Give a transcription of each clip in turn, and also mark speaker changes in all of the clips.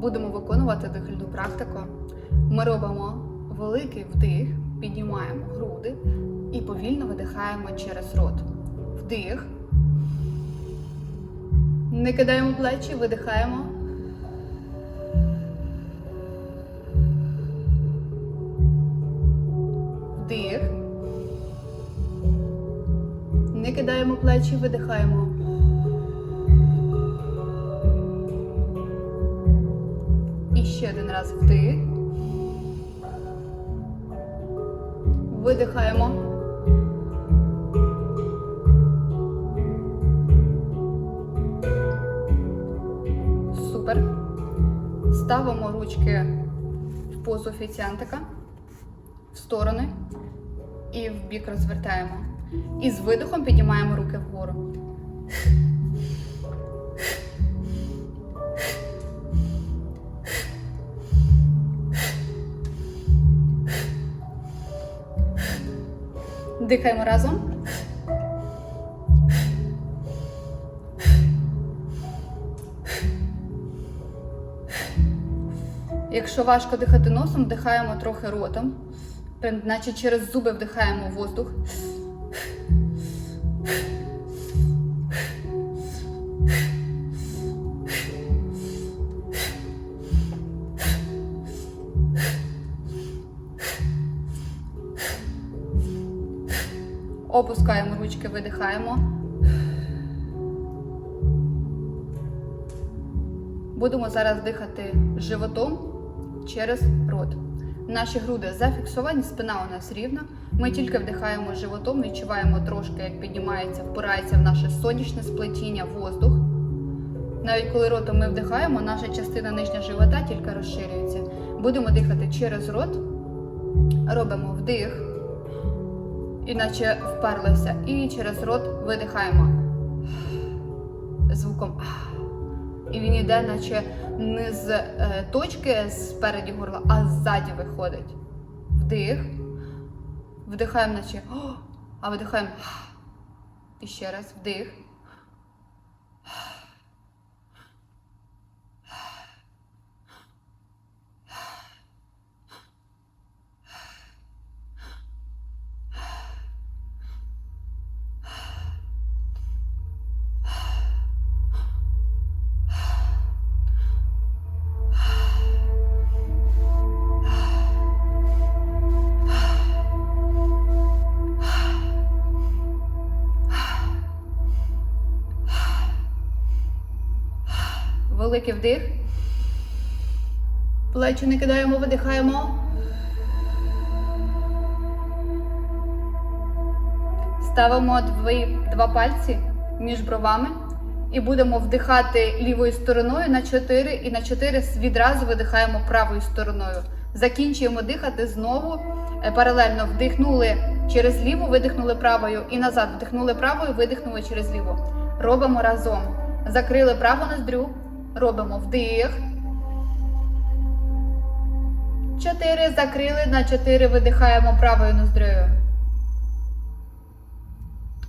Speaker 1: будемо виконувати дихальну практику. Ми робимо великий вдих, піднімаємо груди і повільно видихаємо через рот. Вдих. Не кидаємо плечі, видихаємо. Вдих. Не кидаємо плечі, видихаємо. Ще один раз вдих. Видихаємо. Супер. Ставимо ручки в позу офіціантика в сторони і в бік розвертаємо. І з видихом піднімаємо руки вгору. Дихаємо разом. Якщо важко дихати носом, вдихаємо трохи ротом. Наче через зуби вдихаємо воздух. Опускаємо ручки, видихаємо. Будемо зараз дихати животом через рот. Наші груди зафіксовані, спина у нас рівна. Ми тільки вдихаємо животом, відчуваємо трошки, як піднімається, впирається в наше сонячне сплетіння, воздух. Навіть коли ротом ми вдихаємо, наша частина нижня живота тільки розширюється. Будемо дихати через рот. Робимо вдих, іначе вперлися. І через рот видихаємо звуком. І він йде, наче не з е, точки спереді горла, а ззаді виходить. Вдих. Вдихаємо, наче а видихаємо. І ще раз вдих. Великий вдих. Плечі не кидаємо, видихаємо. Ставимо дві, два пальці між бровами і будемо вдихати лівою стороною на 4 і на 4 відразу видихаємо правою стороною. Закінчуємо дихати знову е, паралельно. Вдихнули через ліву, видихнули правою і назад. Вдихнули правою, видихнули через ліву. Робимо разом. Закрили праву ноздрю. Робимо вдих. Чотири. Закрили на чотири. Видихаємо правою ноздрею.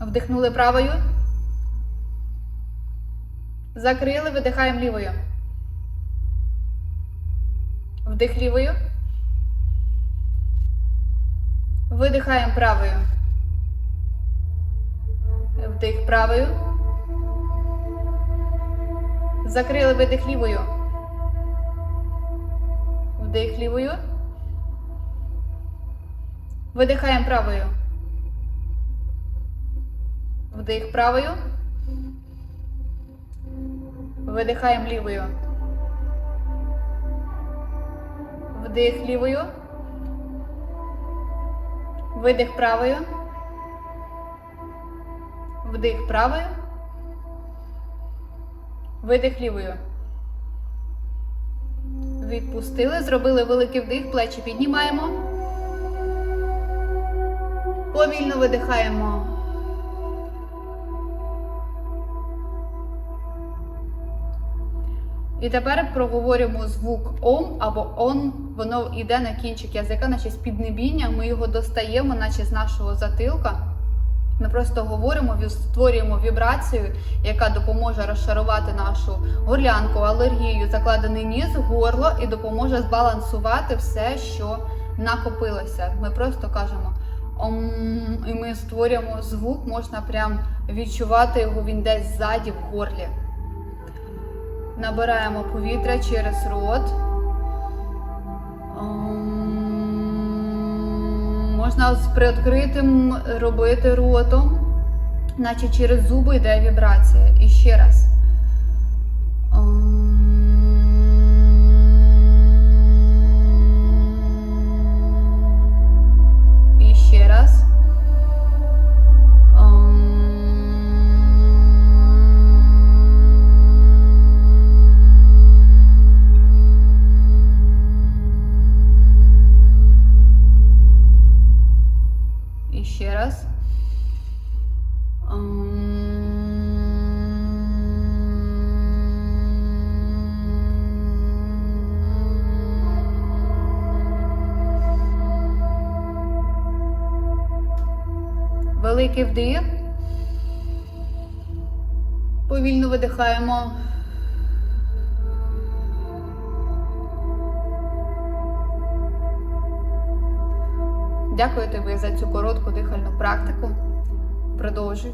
Speaker 1: Вдихнули правою. Закрили, видихаємо лівою. Вдих лівою. Видихаємо правою. Вдих правою. Закрили видих лівою. Вдих лівою. Видихаємо правою. Вдих правою. Видихаємо лівою. Вдих лівою. Видих правою. Вдих правою. Видих лівою. Відпустили, зробили великий вдих, плечі піднімаємо. Повільно видихаємо. І тепер проговорюємо звук ом або он. Воно йде на кінчик язика, наче з піднебіння. Ми його достаємо, наче з нашого затилка. Ми просто говоримо, створюємо вібрацію, яка допоможе розшарувати нашу горлянку, алергію, закладений ніс, горло і допоможе збалансувати все, що накопилося. Ми просто кажемо ом, і ми створюємо звук, можна прям відчувати його, він десь ззаді в горлі. Набираємо повітря через рот. Можна з приоткритим робити ротом, наче через зуби йде вібрація. І ще раз. Великий вдих. Повільно видихаємо. Дякую тобі за цю коротку дихальну практику. Продовжуй.